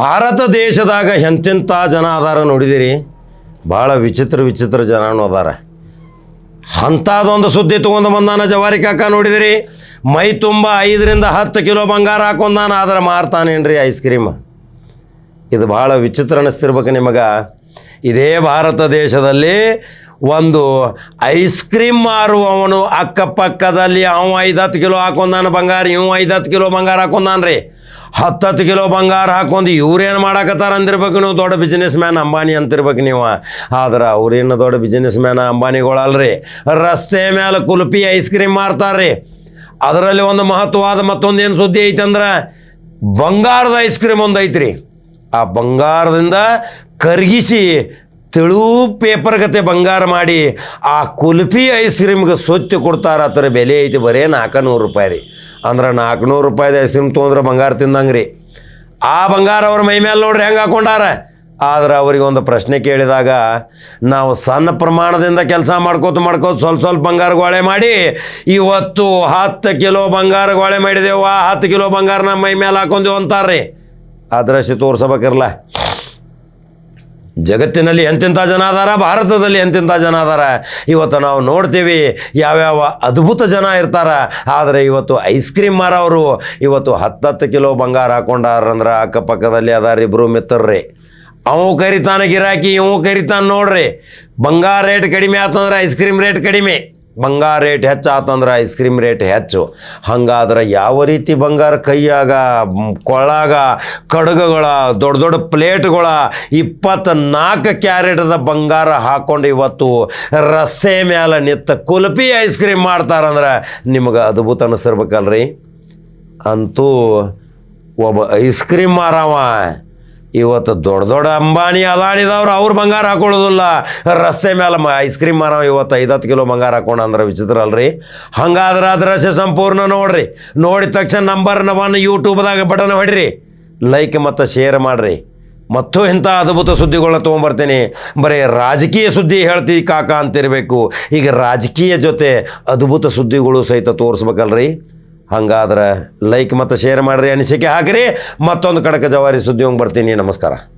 ಭಾರತ ದೇಶದಾಗ ಎಂತೆಂಥ ಜನ ಅದಾರ ನೋಡಿದಿರಿ? ಭಾಳ ವಿಚಿತ್ರ ವಿಚಿತ್ರ ಜನನೂ ಅದಾರ. ಅಂಥದೊಂದು ಸುದ್ದಿ ತೊಗೊಂಡು ಬಂದಾನ ಜವಾರಿ ಕಾಕ ನೋಡಿದಿರಿ? ಮೈ ತುಂಬ ಐದರಿಂದ ಹತ್ತು ಕಿಲೋ ಬಂಗಾರ ಹಾಕೊಂಡಾನ, ಆದ್ರೆ ಮಾರ್ತಾನೇನ್ರಿ ಐಸ್ ಕ್ರೀಮ್ ಇದು ಭಾಳ ವಿಚಿತ್ರ ಅನ್ನಿಸ್ತಿರ್ಬೇಕು ನಿಮಗೆ. ಇದೇ ಭಾರತ ದೇಶದಲ್ಲಿ ಒಂದು ಐಸ್ ಕ್ರೀಮ್ ಮಾರುವವನು ಅಕ್ಕಪಕ್ಕದಲ್ಲಿ ಅವ ಐದು ಹತ್ತು ಕಿಲೋ ಹಾಕೊಂಡಾನ ಬಂಗಾರ, ಇವ್ ಐದು ಹತ್ತು ಕಿಲೋ ಬಂಗಾರ ಹಾಕೊಂಡಾನ ರೀ ಹತ್ತತ್ತು ಕಿಲೋ ಬಂಗಾರ ಹಾಕೊಂಡು ಇವ್ರೇನು ಮಾಡಾಕತ್ತಾರ ಅಂದಿರ್ಬೇಕು ನೀವು ದೊಡ್ಡ ಬಿಸ್ನೆಸ್ ಮ್ಯಾನ್ ಅಂಬಾನಿ ಅಂತಿರ್ಬೇಕು ನೀವು. ಆದ್ರೆ ಅವ್ರೇನು ದೊಡ್ಡ ಬಿಸ್ನೆಸ್ ಮ್ಯಾನ್ ಅಂಬಾನಿಗಳಲ್ರಿ. ರಸ್ತೆ ಮೇಲೆ ಕುಲ್ಪಿ ಐಸ್ ಕ್ರೀಮ್ ಮಾರ್ತಾರ್ರಿ. ಅದರಲ್ಲಿ ಒಂದು ಮಹತ್ವವಾದ ಮತ್ತೊಂದೇನು ಸುದ್ದಿ ಐತೆ ಅಂದ್ರೆ ಬಂಗಾರದ ಐಸ್ ಕ್ರೀಮ್ ಒಂದು ಐತ್ರಿ. ಆ ಬಂಗಾರದಿಂದ ಕರಗಿಸಿ ತೆಳು ಪೇಪರ್ ಗತೆ ಬಂಗಾರ ಮಾಡಿ ಆ ಕುಲ್ಫಿ ಐಸ್ ಕ್ರೀಮ್ಗೆ ಸ್ವಚ್ಛ ಕೊಡ್ತಾರೆ ಅದರ ಬೆಲೆ ಐತಿ ಬರೇ ನಾಲ್ಕುನೂರು ರೂಪಾಯಿ ರೀ. ಅಂದ್ರೆ ನಾಲ್ಕುನೂರು ರೂಪಾಯಿದು ಐಸ್ ಕ್ರೀಮ್ ತೊಗೊಂಡ್ರೆ ಬಂಗಾರ ತಿಂದಂಗೆ ರೀ ಆ ಬಂಗಾರ ಅವ್ರ ಮೈ ಮೇಲೆ ನೋಡ್ರಿ ಹೆಂಗೆ ಹಾಕೊಂಡಾರ? ಆದ್ರೆ ಅವ್ರಿಗೆ ಒಂದು ಪ್ರಶ್ನೆ ಕೇಳಿದಾಗ, ನಾವು ಸಣ್ಣ ಪ್ರಮಾಣದಿಂದ ಕೆಲಸ ಮಾಡ್ಕೋತ ಮಾಡ್ಕೋತ ಸ್ವಲ್ಪ ಸ್ವಲ್ಪ ಬಂಗಾರ ಗೋಳೆ ಮಾಡಿ, ಇವತ್ತು ಹತ್ತು ಕಿಲೋ ಬಂಗಾರ ಗೋಳೆ ಮಾಡಿದೆವು, ಆ ಹತ್ತು ಕಿಲೋ ಬಂಗಾರ ನಮ್ಮ ಮೈ ಮೇಲೆ ಹಾಕೊಂಡೆವು ಅಂತಾರ್ರಿ. ಅದ್ರಷ್ಟು ತೋರ್ಸಬೇಕಿರಲ್ಲ ಜಗತ್ತಿನಲ್ಲಿ ಎಂತೆಂಥ ಜನ ಅದಾರ, ಭಾರತದಲ್ಲಿ ಎಂತೆಂಥ ಜನ ಅದಾರ, ಇವತ್ತು ನಾವು ನೋಡ್ತೀವಿ ಯಾವ್ಯಾವ ಅದ್ಭುತ ಜನ ಇರ್ತಾರ. ಆದರೆ ಇವತ್ತು ಐಸ್ ಕ್ರೀಮ್ ಮಾರವರು ಇವತ್ತು ಹತ್ತತ್ತು ಕಿಲೋ ಬಂಗಾರ ಹಾಕೊಂಡಾರಂದ್ರೆ ಅಕ್ಕಪಕ್ಕದಲ್ಲಿ ಅದಾರ ಇಬ್ಬರು ಮಿತ್ರರಿ ಅವು ಕರಿತಾನೆ ಗಿರಾಕಿ, ಇವು ಕರಿತಾನೆ ನೋಡ್ರಿ. ಬಂಗಾರ ರೇಟ್ ಕಡಿಮೆ ಆತಂದ್ರೆ ಐಸ್ ಕ್ರೀಮ್ ರೇಟ್ ಕಡಿಮೆ. ಬಂಗಾರ ರೇಟ್ ಹೆಚ್ಚು ಆತಂದ್ರೆ ಐಸ್ ಕ್ರೀಮ್ ರೇಟ್ ಹೆಚ್ಚು. ಹಂಗಾದ್ರೆ ಯಾವ ರೀತಿ ಬಂಗಾರ ಕೈಯಾಗ ಕೊಳಾಗ, ಕಡಗಗಳ, ದೊಡ್ಡ ದೊಡ್ಡ ಪ್ಲೇಟ್ಗಳ ಇಪ್ಪತ್ನಾಲ್ಕು ಕ್ಯಾರೆಟ್ದ ಬಂಗಾರ ಹಾಕ್ಕೊಂಡು ಇವತ್ತು ರಸ್ತೆ ಮೇಲೆ ನಿತ್ತ ಕುಲ್ಪಿ ಐಸ್ ಕ್ರೀಮ್ ಮಾಡ್ತಾರಂದ್ರೆ ನಿಮಗೆ ಅದ್ಭುತ ಅನಿಸಿರ್ಬೇಕಲ್ರಿ? ಅಂತೂ ಒಬ್ಬ ಐಸ್ ಕ್ರೀಮ್ ಮಾರವ. ಇವತ್ತು ದೊಡ್ಡ ದೊಡ್ಡ ಅಂಬಾನಿ ಅದಾಣಿದವ್ರು ಅವ್ರು ಬಂಗಾರ ಹಾಕೊಳ್ಳೋದಿಲ್ಲ. ರಸ್ತೆ ಮೇಲೆ ಐಸ್ ಕ್ರೀಮ್ ಮಾರೋ ಇವತ್ತು ಐದತ್ತು ಕಿಲೋ ಬಂಗಾರ ಹಾಕೊಂಡು ಅಂದ್ರೆ ವಿಚಿತ್ರ ಅಲ್ರಿ. ಹಂಗಾದ್ರೆ ಅದ್ರಸೆ ಸಂಪೂರ್ಣ ನೋಡ್ರಿ. ನೋಡಿದ ತಕ್ಷಣ ನಂಬರ್ ನವನ್ನು ಯೂಟ್ಯೂಬ್ದಾಗ ಬಟನ್ ಹೊಡ್ರಿ. ಲೈಕ್ ಮತ್ತು ಶೇರ್ ಮಾಡಿರಿ. ಮತ್ತು ಇಂಥ ಅದ್ಭುತ ಸುದ್ದಿಗಳನ್ನ ತೊಗೊಂಬರ್ತೀನಿ. ಬರೀ ರಾಜಕೀಯ ಸುದ್ದಿ ಹೇಳ್ತಿ ಕಾಕ ಅಂತಿರಬೇಕು. ಈಗ ರಾಜಕೀಯ ಜೊತೆ ಅದ್ಭುತ ಸುದ್ದಿಗಳು ಸಹಿತ ತೋರಿಸ್ಬೇಕಲ್ರಿ. ಹಂಗಾದ್ರೆ ಲೈಕ್ ಮತ್ತು ಶೇರ್ ಮಾಡಿರಿ ಅನಿಸಿಕೆ ಹಾಕಿರಿ. ಮತ್ತೊಂದು ಕಡಕ ಜವಾರಿ ಸುದ್ದಿ ಹೋಗಿ ಬರ್ತೀನಿ. ನಮಸ್ಕಾರ.